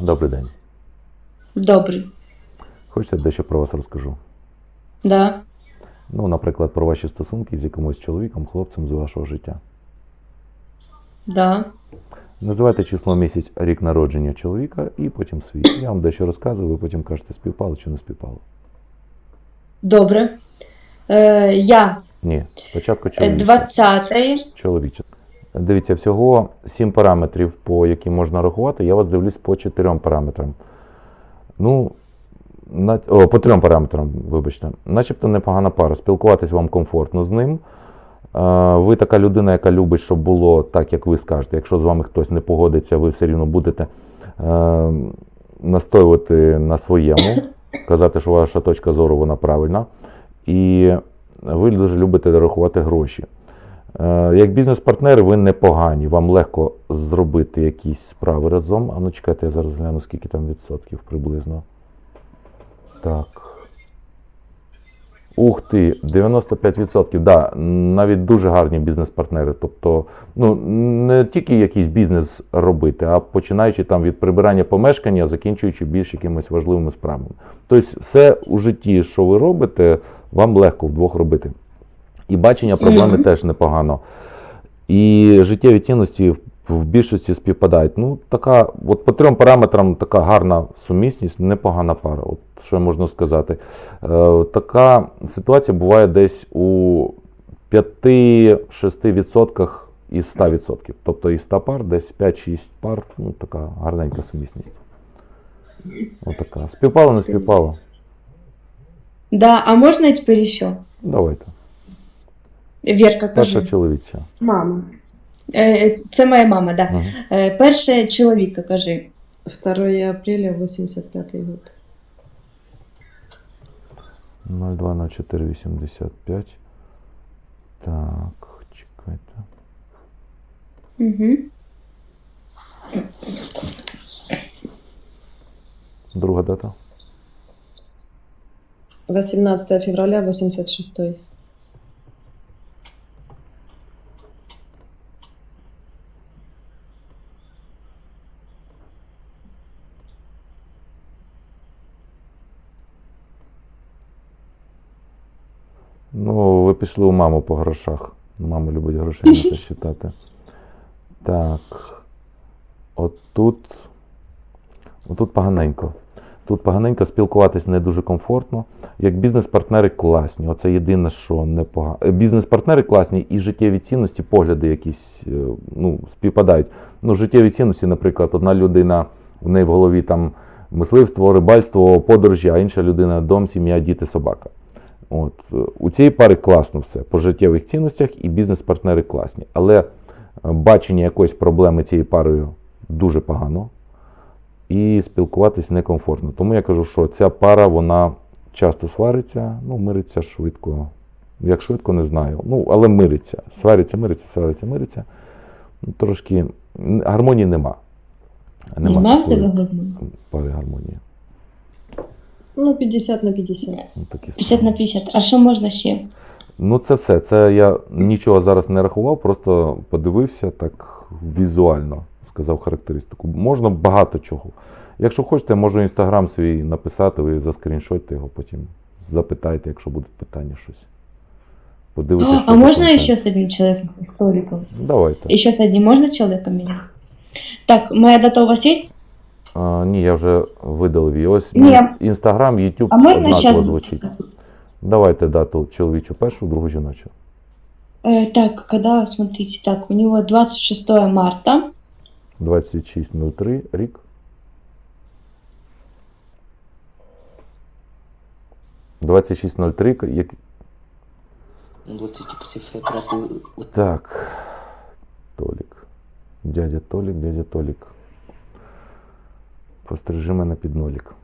Добрий день. Добрий. Хочете дещо про вас розкажу? Да. Ну, наприклад, про ваші стосунки з якимось чоловіком, хлопцем з вашого життя. Да. Називайте число місяць, рік народження чоловіка і потім свій. Я вам дещо розказую, ви потім кажете, співпало чи не співпало. Добре. Е, я Ні, спочатку е, чоловіче. 20 чоловіче. Дивіться, всього сім параметрів, по яким можна рахувати. Я вас дивлюсь по чотирьом параметрам. Ну, на, о, по трьом параметрам, вибачте. Начебто непогана пара. Спілкуватись вам комфортно з ним. Е, Ви така людина, яка любить, щоб було так, як ви скажете. Якщо з вами хтось не погодиться, ви все рівно будете е, настоювати на своєму, казати, що ваша точка зору вона правильна. І ви дуже любите рахувати гроші. Е, Як бізнес-партнери, ви непогані. Вам легко зробити якісь справи разом. А ну чекайте, я зараз гляну, скільки там відсотків приблизно. Так. Ух ти, 95%. Да, навіть дуже гарні бізнес-партнери. Тобто, ну, не тільки якийсь бізнес робити, а починаючи там від прибирання помешкання, закінчуючи більш якимись важливими справами. Тобто, все у житті, що ви робите, вам легко вдвох робити. І бачення проблеми теж непогано. І життєві цінності в- більшості співпадають. Ну, така, от по трьом параметрам така гарна сумісність, непогана пара. От що можна сказати. Е, така ситуація буває десь у 5-6% із 100%. Тобто із 100 пар, десь 5-6 пар, ну така гарненька сумісність. Отака. Співпало, не співпало? Да. А можна тепер ще? Давайте. Вірка, кажи. Перша чоловіча. Мама. Е, це моя мама, да. Мгм. Е, перше чоловіка, кажи. 2 апреля 85 год. 020485. Так, чекайте. Угу. Друга дата. 18 февраля 86 Ну, ви пішли у маму по грошах. Мама любить грошей не считати. Так. Отут. Отут поганенько. Тут поганенько спілкуватись не дуже комфортно. Як бізнес-партнери класні. Оце єдине, що непогано. Бізнес-партнери класні і життєві цінності, погляди якісь е, ну, співпадають. Ну, життєві цінності, наприклад, одна людина, у неї в голові там мисливство, рибальство, подорожі, а інша людина дом, сім'я, діти, собака. От. е, У цієї пари класно все по життєвих цінностях і бізнес-партнери класні. Але е, бачення якоїсь проблеми цією парою дуже погано і спілкуватись некомфортно. Тому я кажу, що ця пара вона часто свариться, ну, мириться швидко. Як швидко, не знаю. Ну, але мириться. Свариться, мириться, свариться, мириться. Ну, трошки гармонії нема. Нема в тебе гармонії? пари гармонії. Ну, 50 на 50. Ну, такі 50 на 50. А що можна ще? Ну, це все. Це я нічого зараз не рахував, просто подивився так візуально, сказав характеристику. Можна багато чого. Якщо хочете, я можу інстаграм свій написати, ви заскріншотьте його, потім запитайте, якщо будуть питання щось. Подивитися. А, що а за можно контент. еще с одним человеком, с столиком? Давайте. Еще с одним можно человеком меня? Так, моя дата у вас есть? А, ні, я вже видалив її. Ось Ні. інстаграм, Ютуб А можна однаково щас? звучить. Давайте дату чоловічу першу, другу жіночу. Э, так, когда, смотрите, так, у него 26 марта. 26.03, рік. 26.03, як... 25 февраля. Так. Толік. Дядя Толік, дядя Толік. Пострижи мене під нолік.